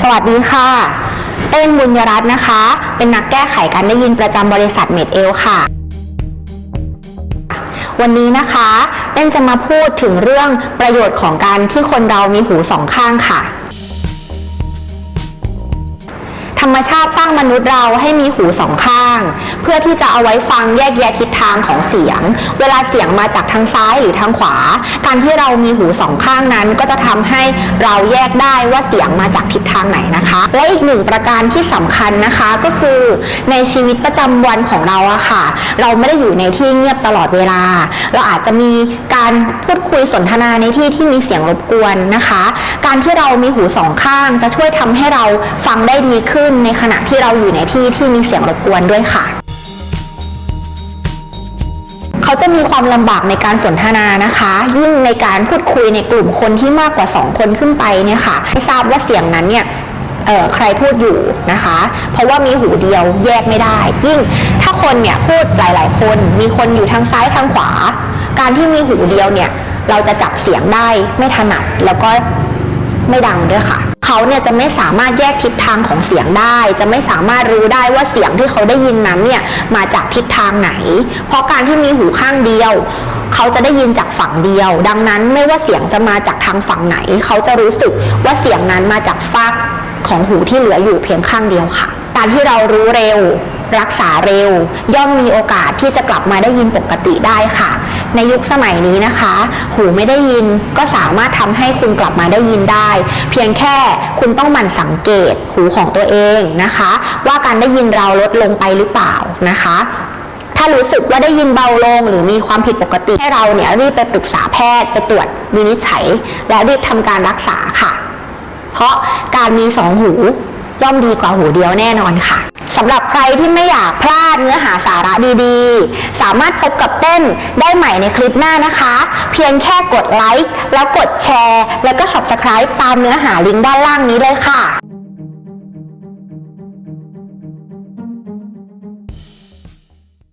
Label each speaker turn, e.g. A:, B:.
A: สวัสดีค่ะ เต้นบุญยรัตน์นะคะ เป็นนักแก้ไขการได้ยินประจำบริษัทเมดเอลค่ะ วันนี้นะคะ เต้นจะมาพูดถึงเรื่องประโยชน์ของการที่คนเรามีหูสองข้างค่ะ ธรรมชาติสร้างมนุษย์เราให้มีหูสองข้าง เพื่อที่จะเอาไว้ฟังแยกแยะทิศทางของเสียง เวลาเสียงมาจากทางซ้ายหรือทางขวา การที่เรามีหูสองข้างนั้น ก็จะทำให้เราแยกได้ว่าเสียงมาจากทิศทางไหนนะคะ และอีกหนึ่งประการที่สำคัญนะคะก็คือในชีวิตประจำวันของเราอะค่ะ เราไม่ได้อยู่ในที่เงียบตลอดเวลา เราอาจจะมีการพูดคุยสนทนาในที่ที่มีเสียงรบกวนนะคะ การที่เรามีหูสองข้างจะช่วยทำให้เราฟังได้ดีขึ้นในขณะที่เราอยู่ในที่ที่มีเสียงรบกวนด้วยค่ะ เขาจะมีความลำบากในการสนทนานะคะ ยิ่งในการพูดคุยในกลุ่มคนที่มากกว่า 2 คนขึ้นไปเนี่ยค่ะไม่ทราบว่าเสียงนั้นเนี่ยเอ่อใครพูดอยู่นะคะ เพราะว่ามีหูเดียวแยกไม่ได้ ยิ่งถ้าคนเนี่ยพูดหลาย ๆ คน มีคนอยู่ทางซ้ายทางขวา การที่มีหูเดียวเนี่ยเราจะจับเสียงได้ไม่ถนัดแล้วก็ไม่ดังด้วยค่ะ เขาเนี่ยจะไม่สามารถแยกทิศทางของเสียงได้ จะไม่สามารถรู้ได้ว่าเสียงที่เขาได้ยินนั้นเนี่ยมาจากทิศทางไหน เพราะการที่มีหูข้างเดียว เขาจะได้ยินจากฝั่งเดียว ดังนั้นไม่ว่าเสียงจะมาจากทางฝั่งไหน เขาจะรู้สึกว่าเสียงนั้นมาจากฝักของหูที่เหลืออยู่เพียงข้างเดียวค่ะ การที่เรารู้เร็ว รักษาเร็ว ย่อมมีโอกาสที่จะกลับมาได้ยินปกติได้ค่ะ ในยุคสมัยนี้นะคะ หูไม่ได้ยินก็สามารถทำให้คุณกลับมาได้ยินได้ เพียงแค่คุณต้องหมั่นสังเกตหูของตัวเองนะคะ ว่าการได้ยินเราลดลงไปหรือเปล่านะคะถ้ารู้สึกว่าได้ยินเบาลงหรือมีความผิดปกติให้เราเนี่ยรีบไปปรึกษาแพทย์ไปตรวจวินิจฉัย และรีบทำการรักษาค่ะ เพราะการมีสองหูย่อมดีกว่าหูเดียวแน่นอนค่ะ สำหรับใครที่ไม่อยากพลาดเนื้อหาสาระดีๆ สามารถพบกับเต้นได้ใหม่ในคลิปหน้านะคะ เพียงแค่กดไลค์แล้วกดแชร์ แล้วก็ subscribe ตามเนื้อหาลิงก์ด้านล่างนี้เลยค่ะ